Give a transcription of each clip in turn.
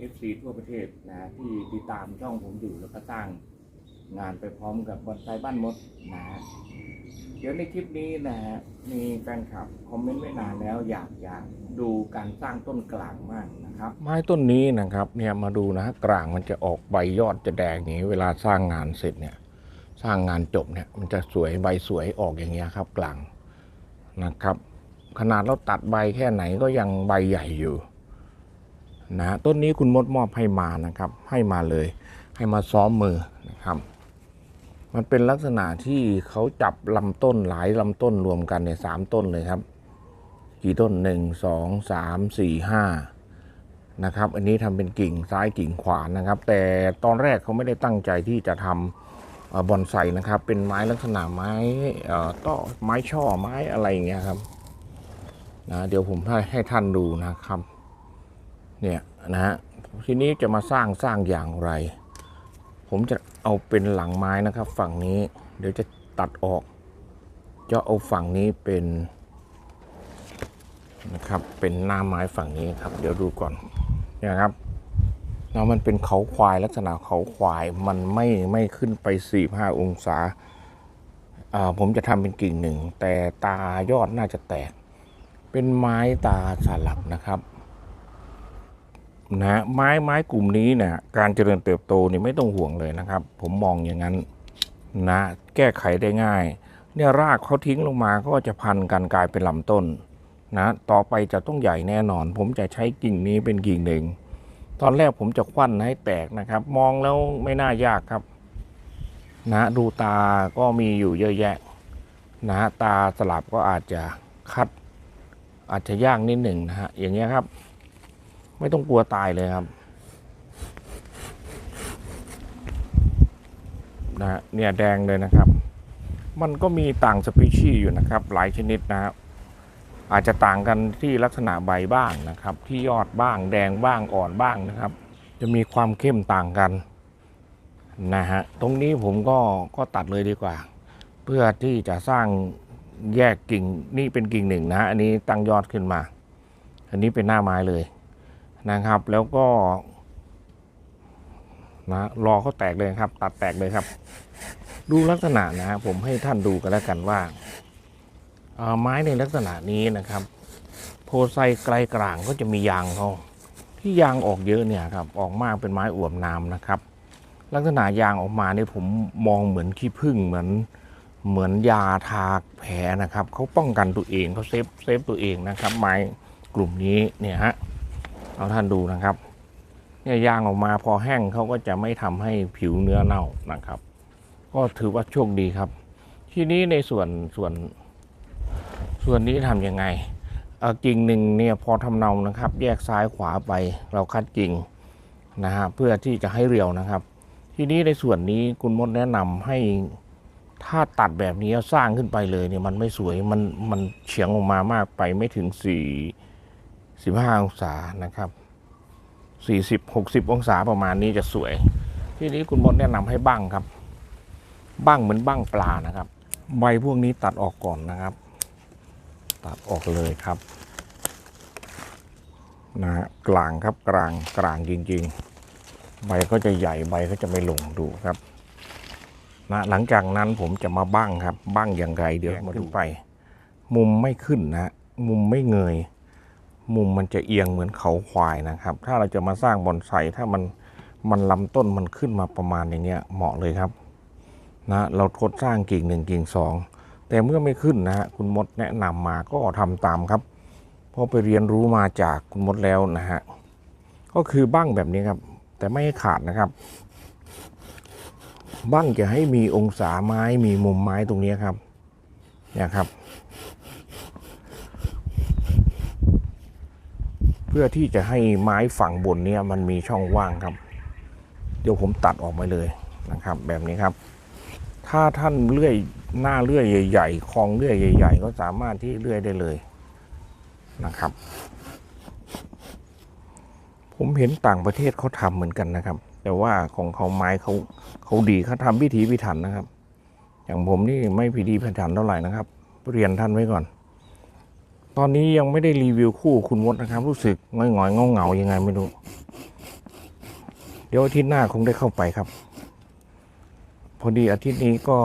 อฟนคลับ FC ทั่วประเทศนะ ที่ติดตามช่องผมอยู่แล้วก็สร้างงานไปพร้อมกับบอนไซบ้านมดนะฮะเดี๋ยวในคลิปนี้นะฮะมีแฟนคลับคอมเมนต์ไว้นานแล้วอยากอยากดูการสร้างต้นกลางมากนะครับ ไม้ต้นนี้นะครับเนี่ยมาดูนะฮะกลางมันจะออกใบยอดจะแดงอย่างนี้ เวลาสร้างงานเสร็จเนี่ย สร้างงานจบเนี่ยมันจะสวยใบสวยออกอย่างเงี้ยครับกลางนะครับ ขนาดเราตัดใบแค่ไหนก็ยังใบใหญ่อยู่ นะต้นนี้คุณมดมอบให้มานะครับ ให้มาเลย ให้มาซ้อมมือนะครับ มันเป็นลักษณะที่เขาจับลำต้นหลายลำต้นรวมกันเนี่ยสามต้นเลยครับ กี่ต้นหนึ่งสองสามสี่ห้านะครับ อันนี้ทำเป็นกิ่งซ้ายกิ่งขวานะครับ แต่ตอนแรกเขาไม่ได้ตั้งใจที่จะทำบอนไซนะครับ เป็นไม้ลักษณะไม้เอ่อต้อไม้ช่อไม้อะไรอย่างเงี้ยครับนะเดี๋ยวผมให้ให้ท่านดูนะครับ เนี่ยนะฮะทีนี้จะมาสร้างสร้างอย่างไร ผมจะเอาเป็นหลังไม้นะครับ ฝั่งนี้เดี๋ยวจะตัดออก จะเอาฝั่งนี้เป็นนะครับเป็นหน้าไม้ฝั่งนี้ครับ เดี๋ยวดูก่อนเนี่ยครับแล้วมันเป็นเขาควายลักษณะเขาควายมันไม่ไม่ขึ้นไปสี่ห้าองศาอ่าผมจะทำเป็นกิ่งหนึ่ง แต่ตายอดน่าจะแตก เป็นไม้ตาสลับนะครับ นะไม้ไม้กลุ่มนี้เนี่ยการเจริญเติบโตนี่ไม่ต้องห่วงเลยนะครับ ผมมองอย่างนั้นนะแก้ไขได้ง่าย เนี่ยรากเขาทิ้งลงมาก็จะพันกันกลายเป็นลำต้นนะต่อไปจะต้องใหญ่แน่นอน ผมจะใช้กิ่งนี้เป็นกิ่งหนึ่ง ตอนแรกผมจะควันให้แตกนะครับ มองแล้วไม่น่ายากครับนะดูตาก็มีอยู่เยอะแยะนะตาสลับก็อาจจะคัดอาจจะยากนิดหนึ่งนะฮะอย่างเงี้ยครับ ไม่ต้องกลัวตายเลยครับนะฮะเนี่ยแดงเลยนะครับ มันก็มีต่างสปีชีส์อยู่นะครับ หลายชนิดนะครับอาจจะต่างกันที่ลักษณะใบบ้างนะครับ ที่ยอดบ้างแดงบ้างอ่อนบ้างนะครับ จะมีความเข้มต่างกันนะฮะตรงนี้ผมก็ก็ตัดเลยดีกว่า เพื่อที่จะสร้างแยกกิ่งนี่เป็นกิ่งหนึ่งนะฮะอันนี้ตั้งยอดขึ้นมา อันนี้เป็นหน้าไม้เลย นะครับ แล้วก็นะรอเขาแตกเลยครับ ตัดแตกเลยครับ ดูลักษณะนะฮะผมให้ท่านดูกันแล้วกันว่าอ่อไม้ในลักษณะนี้นะครับ โพไซไกลกลางก็จะมียางเขาที่ยางออกเยอะเนี่ยครับออกมากเป็นไม้อวบน้ำนะครับ ลักษณะยางออกมาเนี่ยผมมองเหมือนขี้ผึ้งเหมือนเหมือนยาทาแผลนะครับเขาป้องกันตัวเองเขาเซฟเซฟตัวเองนะครับ ไม้กลุ่มนี้เนี่ยฮะ เอาท่านดูนะครับเนี่ยยางออกมาพอแห้งเขาก็จะไม่ทำให้ผิวเนื้อเน่านะครับ ก็ถือว่าโชคดีครับ ทีนี้ในส่วนส่วน ส่วนนี้ทำยังไงกิ่งหนึ่งเนี่ยพอทำเนานะครับ แยกซ้ายขวาไปเราคัดกิ่งนะฮะเพื่อที่จะให้เรียวนะครับ ทีนี้ในส่วนนี้คุณมดแนะนำให้ถ้าตัดแบบนี้สร้างขึ้นไปเลยเนี่ยมันไม่สวยมันมันเฉียงออกมามากไปไม่ถึงสี่ สิบห้าองศานะครับสี่สิบหกสิบองศาประมาณนี้จะสวย ที่นี้คุณมดแนะนำให้บั้งครับ บั้งเหมือนบั้งปลานะครับ ใบพวกนี้ตัดออกก่อนนะครับ ตัดออกเลยครับนะฮะกลางครับกลางกลางจริง ๆ ใบก็จะใหญ่ใบก็จะไม่หลงดูครับนะหลังจากนั้นผมจะมาบั้งครับบั้งอย่างไรเดี๋ยวมาดูไป มุมไม่ขึ้นนะ มุมไม่เงย มุมมันจะเอียงเหมือนเขาควายนะครับ ถ้าเราจะมาสร้างบอนไซถ้ามันมันลำต้นมันขึ้นมาประมาณอย่างเงี้ยเหมาะเลยครับนะเราทดสร้างกิ่งหนึ่งกิ่งสองแต่เมื่อไม่ขึ้นนะฮะคุณมดแนะนำมาก็ทำตามครับพราะไปเรียนรู้มาจากคุณมดแล้วนะฮะก็คือบั้งแบบนี้ครับ แต่ไม่ให้ขาดนะครับบั้งจะให้มีองศาไม้มีมุมไม้ตรงนี้ครับเนี่ยครับ เพื่อที่จะให้ไม้ฝั่งบนเนี่ยมันมีช่องว่างครับ เดี๋ยวผมตัดออกมาเลยนะครับ แบบนี้ครับ ถ้าท่านเลื่อยหน้าเลื่อยใหญ่ๆคลองเลื่อยใหญ่ ๆ ก็สามารถที่เลื่อยได้เลยนะครับ ผมเห็นต่างประเทศเขาทำเหมือนกันนะครับ แต่ว่าของเขาไม้เขาเขาดีเขาทำพิถีพิถันนะครับ อย่างผมนี่ไม่พิถีพิถันเท่าไหร่นะครับ เรียนท่านไว้ก่อน ตอนนี้ยังไม่ได้รีวิวคู่คุณมดนะครับ รู้สึกง่อยๆเงาเงาๆยังไงไม่รู้ เดี๋ยวอาทิตย์หน้าคงได้เข้าไปครับ พอดีอาทิตย์นี้ก็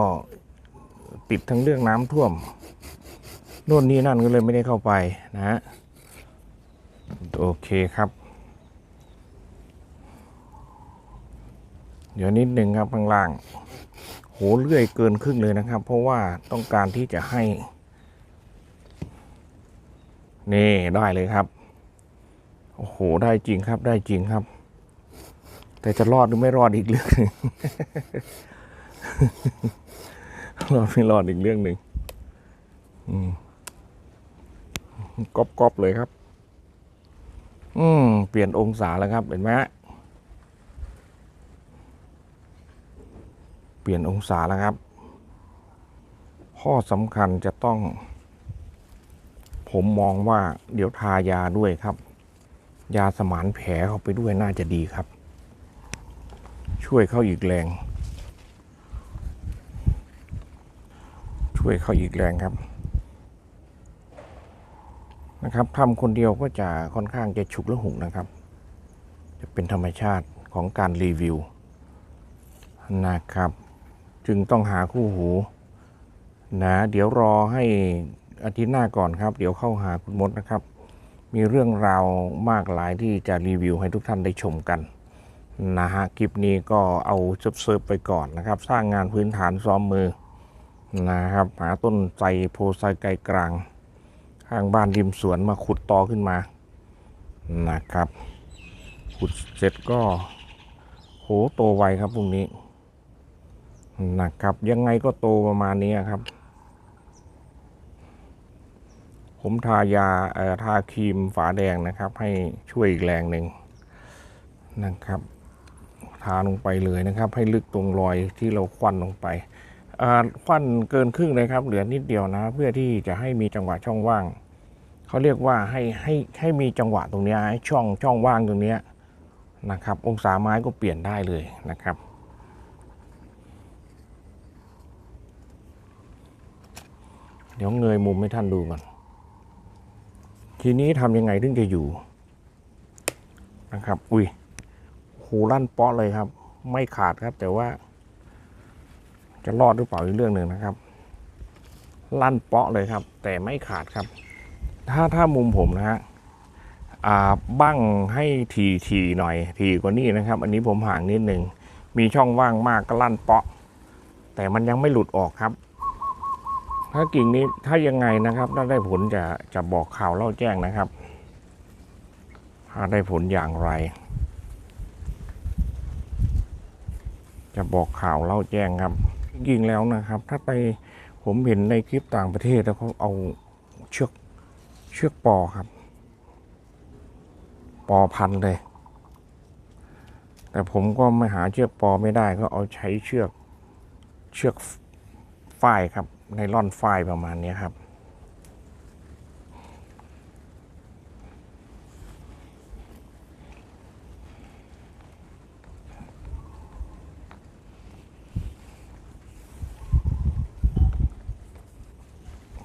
ติดทั้งเรื่องน้ำท่วมโน่นนี่นั่นก็เลยไม่ได้เข้าไปนะฮะโอเคครับ เดี๋ยวนิดหนึ่งครับข้างล่าง โหเลื่อยเกินครึ่งเลยนะครับ เพราะว่าต้องการที่จะให้ นี่ได้เลยครับ โอ้โห ได้จริงครับได้จริงครับ แต่จะรอดหรือไม่รอดอีกเรื่องหนึ่งรอดไม่รอดอีกเรื่องหนึ่งอืมก๊อบก๊อบเลยครับ อืม เปลี่ยนองศาแล้วครับ เห็นไหมเปลี่ยนองศาแล้วครับ ข้อสำคัญจะต้อง ผมมองว่าเดี๋ยวทายาด้วยครับ ยาสมานแผลเข้าไปด้วยน่าจะดีครับ ช่วยเข้าอีกแรง ช่วยเข้าอีกแรงครับ นะครับทำคนเดียวก็จะค่อนข้างจะฉุกและหุกนะครับ จะเป็นธรรมชาติของการรีวิวนะครับ จึงต้องหาคู่หูนะเดี๋ยวรอให้ อาทิตย์หน้าก่อนครับ เดี๋ยวเข้าหาคุณมดนะครับ มีเรื่องราวมากหลายที่จะรีวิวให้ทุกท่านได้ชมกันนะฮะคลิปนี้ก็เอาเซิร์ฟๆไปก่อนนะครับ สร้างงานพื้นฐานซ้อมมือนะครับ หาต้นไทรโพไซไกลกลางข้างบ้านริมสวนมาขุดตอขึ้นมานะครับ ขุดเสร็จก็โหโตไวครับพรุ่งนี้นะครับ ยังไงก็โตประมาณนี้ครับ ผมทายาทาครีมฝาแดงนะครับ ให้ช่วยอีกแรงหนึ่งนะครับ ทาลงไปเลยนะครับ ให้ลึกตรงรอยที่เราควันลงไปควันเกินครึ่งเลยครับ เหลือนิดเดียวนะ เพื่อที่จะให้มีจังหวะช่องว่างเขาเรียกว่าให้ให้ให้มีจังหวะตรงนี้ให้ช่องช่องว่างตรงนี้นะครับ องศาไม้ก็เปลี่ยนได้เลยนะครับเดี๋ยวเงยมุมให้ท่านดูก่อน ทีนี้ทำยังไงถึงจะอยู่นะครับ อุ้ยหูลั่นเปาะเลยครับ ไม่ขาดครับ แต่ว่า จะรอดหรือเปล่าอีกเรื่องหนึ่งนะครับ ลั่นเปาะเลยครับ แต่ไม่ขาดครับ ถ้าถ้ามุมผมนะฮะอ่าบั้งให้ทีทีหน่อย ทีกว่านี้นะครับ อันนี้ผมห่างนิดหนึ่งมีช่องว่างมากก็ลั่นเปาะ แต่มันยังไม่หลุดออกครับ ถ้ากิ่งนี้ถ้ายังไงนะครับถ้าได้ผลจะจะบอกข่าวเล่าแจ้งนะครับ ถ้าได้ผลอย่างไร จะบอกข่าวเล่าแจ้งครับจริงแล้วนะครับ ถ้าไปผมเห็นในคลิปต่างประเทศแล้วเขาเอาเชือกเชือกปอครับ ปอพันเลย แต่ผมก็ไม่หาเชือกปอไม่ได้ก็เอาใช้เชือกเชือกฝ้ายครับ ไนล่อนฝ้ายประมาณนี้ครับ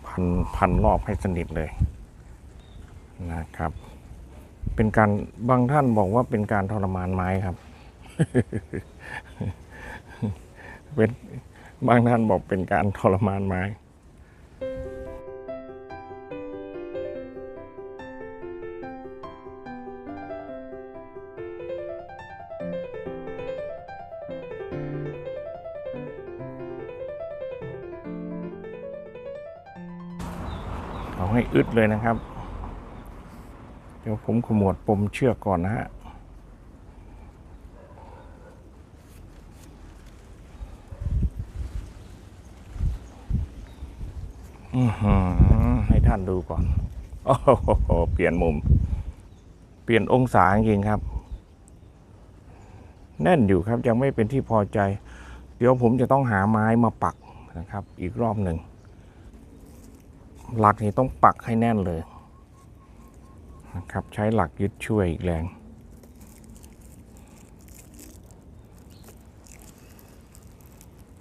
พันพันรอบให้สนิทเลยนะครับ เป็นการบางท่านบอกว่าเป็นการทรมานไม้ครับเป็น บางท่านบอกเป็นการทรมานไม้เอาให้อึดเลยนะครับ เดี๋ยวผมขมวดปมเชือกก่อนนะฮะ อื้อหือ ให้ท่านดูก่อน โอ้โห เปลี่ยนมุม เปลี่ยนองศาจริงครับ แน่นอยู่ครับยังไม่เป็นที่พอใจ เดี๋ยวผมจะต้องหาไม้มาปักนะครับ อีกรอบหนึ่ง หลักนี่ต้องปักให้แน่นเลยนะครับ ใช้หลักยึดช่วยอีกแรง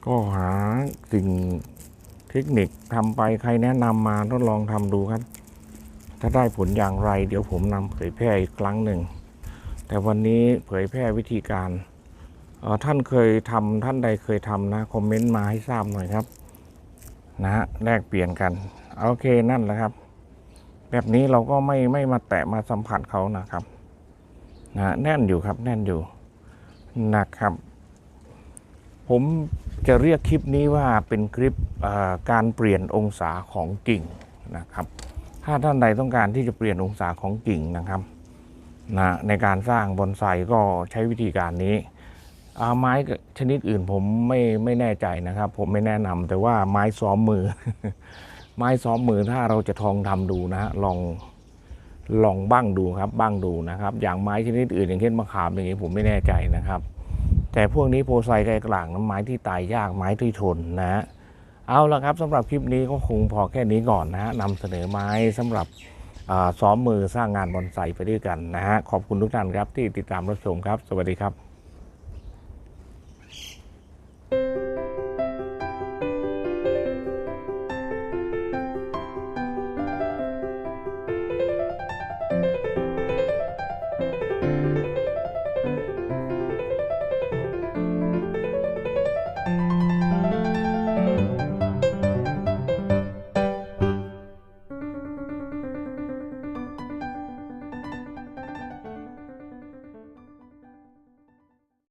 ก็หาสิ่ง เทคนิคทำไปใครแนะนำมาทดลองทำดูครับ ถ้าได้ผลอย่างไร เดี๋ยวผมนำเผยแพร่อีกครั้งหนึ่ง แต่วันนี้เผยแพร่วิธีการออท่านเคยทำท่านใดเคยทำนะ คอมเมนต์มาให้ทราบหน่อยครับ นะฮะแลกเปลี่ยนกัน โอเคนั่นแหละครับ แบบนี้เราก็ไม่ไม่มาแตะมาสัมผัสเขานะครับนะฮะแน่นอยู่ครับแน่นอยู่นะครับ ผม จะเรียกคลิปนี้ว่าเป็นคลิปการเปลี่ยนองศาของกิ่งนะครับ ถ้าท่านใดต้องการที่จะเปลี่ยนองศาของกิ่งนะครับนะในการสร้างบอนไซก็ใช้วิธีการนี้อาไม้ชนิดอื่นผมไม่ไม่แน่ใจนะครับ ผมไม่แนะนำแต่ว่าไม้ซ้อมมือ ไม้ซ้อมมือถ้าเราจะทองทำดูนะฮะลองลองบ้างดูครับบ้างดูนะครับ อย่างไม้ชนิดอื่นอย่างเช่นมะขามอย่างนี้ผมไม่แน่ใจนะครับ แต่พวกนี้โพไซไกลกลางน้ำไม้ที่ตายยากไม้ที่ทนนะฮะเอาละครับสำหรับคลิปนี้ก็คงพอแค่นี้ก่อนนะฮะนำเสนอไม้สำหรับซ้อมมือสร้างงานบอนไซไปด้วยกันนะฮะขอบคุณทุกท่านครับที่ติดตามรับชมครับ สวัสดีครับ